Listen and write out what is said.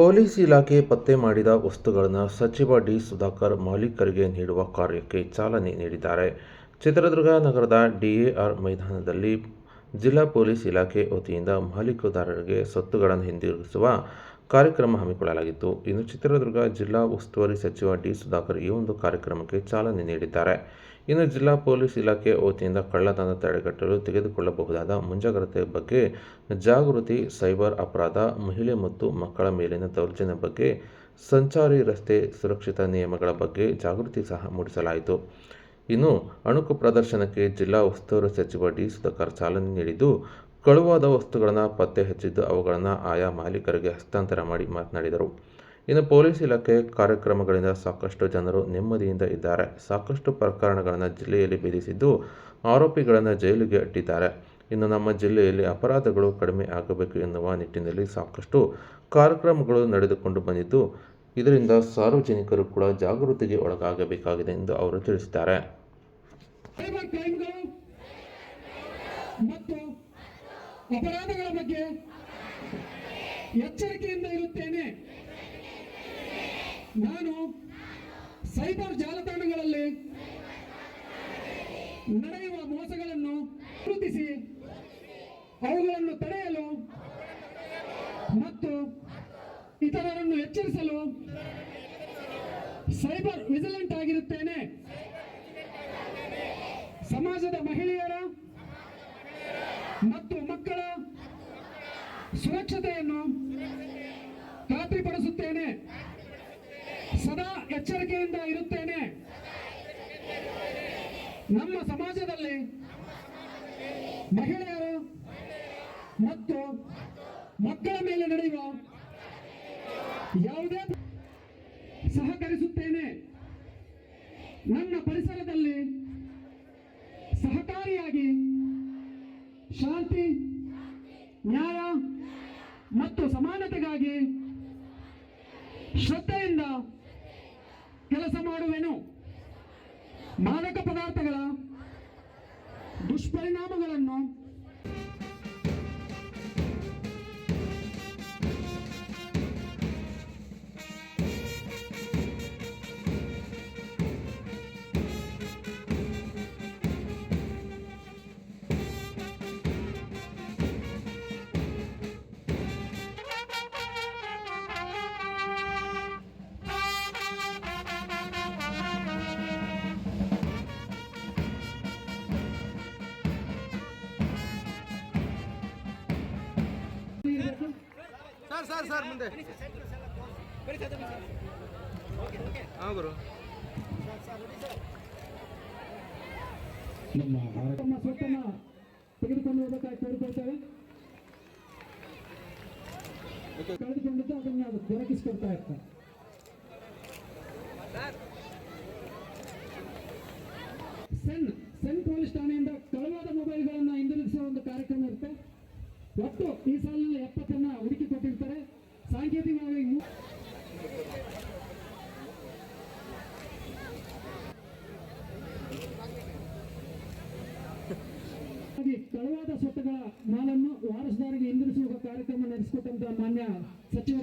Police ಇಲಾಖೆ ಪತ್ತೆ ಮಾಡಿದ ವಸ್ತುಗಳನ್ನು ಸಚಿವ ಡಿ ಸುಧಾಕರ್ ಮಾಲೀಕರಿಗೆ ನೀಡುವ ಕಾರ್ಯಕ್ಕೆ ಚಾಲನೆ ನೀಡಿದ್ದಾರೆ. ಚಿತ್ರದುರ್ಗ ನಗರದ ಡಿಎಆರ್ ಮೈದಾನದಲ್ಲಿ ಜಿಲ್ಲಾ ಪೊಲೀಸ್ ಇಲಾಖೆ ವತಿಯಿಂದ ಮಾಲೀಕದಾರರಿಗೆ ಸ್ವತ್ತುಗಳನ್ನು ಹಿಂದಿರುಗಿಸುವ ಕಾರ್ಯಕ್ರಮ ಹಮ್ಮಿಕೊಳ್ಳಲಾಗಿತ್ತು. ಇನ್ನು ಚಿತ್ರದುರ್ಗ ಜಿಲ್ಲಾ ಉಸ್ತುವಾರಿ ಸಚಿವ ಡಿ. ಸುಧಾಕರ್ ಈ ಒಂದು ಕಾರ್ಯಕ್ರಮಕ್ಕೆ ಚಾಲನೆ ನೀಡಿದ್ದಾರೆ. ಇನ್ನು ಜಿಲ್ಲಾ ಪೊಲೀಸ್ ಇಲಾಖೆ ವತಿಯಿಂದ ಕಳ್ಳತನ ತಡೆಗಟ್ಟಲು ತೆಗೆದುಕೊಳ್ಳಬಹುದಾದ ಮುಂಜಾಗ್ರತೆ ಬಗ್ಗೆ, ಜಾಗೃತಿ, ಸೈಬರ್ ಅಪರಾಧ, ಮಹಿಳೆ ಮತ್ತು ಮಕ್ಕಳ ಮೇಲಿನ ದೌರ್ಜನ್ಯ ಬಗ್ಗೆ, ಸಂಚಾರಿ ರಸ್ತೆ ಸುರಕ್ಷತಾ ನಿಯಮಗಳ ಬಗ್ಗೆ ಜಾಗೃತಿ ಸಹ ಮೂಡಿಸಲಾಯಿತು. ಇನ್ನು ಅಣುಕು ಪ್ರದರ್ಶನಕ್ಕೆ ಜಿಲ್ಲಾ ಉಸ್ತುವಾರಿ ಸಚಿವ ಡಿ. ಸುಧಾಕರ್ ಚಾಲನೆ ನೀಡಿದ್ದು ಕಳುವಾದ ವಸ್ತುಗಳನ್ನು ಪತ್ತೆ ಹಚ್ಚಿದ್ದು ಅವುಗಳನ್ನು ಆಯಾ ಮಾಲೀಕರಿಗೆ ಹಸ್ತಾಂತರ ಮಾಡಿ ಮಾತನಾಡಿದರು. ಇನ್ನು ಪೊಲೀಸ್ ಇಲಾಖೆ ಕಾರ್ಯಕ್ರಮಗಳಿಂದ ಸಾಕಷ್ಟು ಜನರು ನೆಮ್ಮದಿಯಿಂದ ಇದ್ದಾರೆ. ಸಾಕಷ್ಟು ಪ್ರಕರಣಗಳನ್ನು ಜಿಲ್ಲೆಯಲ್ಲಿ ಬೇಧಿಸಿದ್ದು ಆರೋಪಿಗಳನ್ನು ಜೈಲಿಗೆ ಅಟ್ಟಿದ್ದಾರೆ. ಇನ್ನು ನಮ್ಮ ಜಿಲ್ಲೆಯಲ್ಲಿ ಅಪರಾಧಗಳು ಕಡಿಮೆ ಆಗಬೇಕು ಎನ್ನುವ ನಿಟ್ಟಿನಲ್ಲಿ ಸಾಕಷ್ಟು ಕಾರ್ಯಕ್ರಮಗಳು ನಡೆದುಕೊಂಡು ಬಂದಿದ್ದು, ಇದರಿಂದ ಸಾರ್ವಜನಿಕರು ಕೂಡ ಜಾಗೃತಿಗೆ ಒಳಗಾಗಬೇಕಾಗಿದೆ ಎಂದು ಅವರು ತಿಳಿಸಿದ್ದಾರೆ. ಅಪರಾಧಗಳ ಬಗ್ಗೆ ಎಚ್ಚರಿಕೆಯಿಂದ ಇರುತ್ತೇನೆ. ನಾನು ಸೈಬರ್ ಜಾಲತಾಣಗಳಲ್ಲಿ ನಡೆಯುವ ಮೋಸಗಳನ್ನು ಗುರುತಿಸಿ ಅವುಗಳನ್ನು ತಡೆಯಲು ಮತ್ತು ಇತರರನ್ನು ಎಚ್ಚರಿಸಲು ಸೈಬರ್ ವಿಜಿಲೆಂಟ್ ಆಗಿರುತ್ತೇನೆ. ಸಮಾಜದ ಮಹಿಳೆಯರ ಮತ್ತು ಖಾತ್ರಿಪಡಿಸುತ್ತೇನೆ ಸದಾ ಎಚ್ಚರಿಕೆಯಿಂದ ಇರುತ್ತೇನೆ. ನಮ್ಮ ಸಮಾಜದಲ್ಲಿ ಮಹಿಳೆಯರು ಮತ್ತು ಮಕ್ಕಳ ಮೇಲೆ ನಡೆಯುವ ಯಾವುದೇ ಸಹಕರಿಸುತ್ತೇನೆ. ನನ್ನ ಪರಿಸರದಲ್ಲಿ ಸಹಕಾರಿಯಾಗಿ ಶಾಂತಿ, ನ್ಯಾಯ ಮತ್ತು ಸಮಾನತೆಗಾಗಿ ಶ್ರದ್ಧೆಯಿಂದ ಕೆಲಸ ಮಾಡುವೆನು. ಮಾದಕ ಪದಾರ್ಥಗಳ ದುಷ್ಪರಿಣಾಮಗಳನ್ನು ಸರ್ ಸರ್ ಸರ್, ಮುಂದೆ. ಹಾಂ, ಗುರು. ನಮ್ಮ ಸ್ವತ್ತನ್ನ ತೆಗೆದುಕೊಂಡು ಹೋಗಬೇಕಾಗಿ ಕೋರಿಕೊಳ್ತೇವೆ ಕಳೆದುಕೊಂಡಿದ್ದು ಅದನ್ನು ಅದು ದೊರಕಿಸಿಕೊಡ್ತಾ ಇರ್ತಾರೆ. ಸೆನ್ ಸೆನ್ ಪೊಲೀಸ್ ಠಾಣೆಯಿಂದ ಕಳವಾದ ಮೊಬೈಲ್ಗಳನ್ನು ಹಿಂದಿರುಗಿಸುವ ಒಂದು ಕಾರ್ಯಕ್ರಮ ಇರುತ್ತೆ. ಒಟ್ಟು ಈ ಸಾಲಿನಲ್ಲಿ ಎಪ್ಪತ್ತನ್ನ ಹುಡುಕಿ ಕೊಟ್ಟಿರ್ತಾರೆ. ಸಾಂಕೇತಿಕವಾಗಿ ತಳವಾದ ಸ್ವತ್ತುಗಳ ಮಾಲನ್ನು ವಾರಸುದಾರಿಗೆ ಹಿಂದಿರುಸುವ ಕಾರ್ಯಕ್ರಮ ನಡೆಸಿಕೊಟ್ಟಂತಹ ಮಾನ್ಯ ಸಚಿವ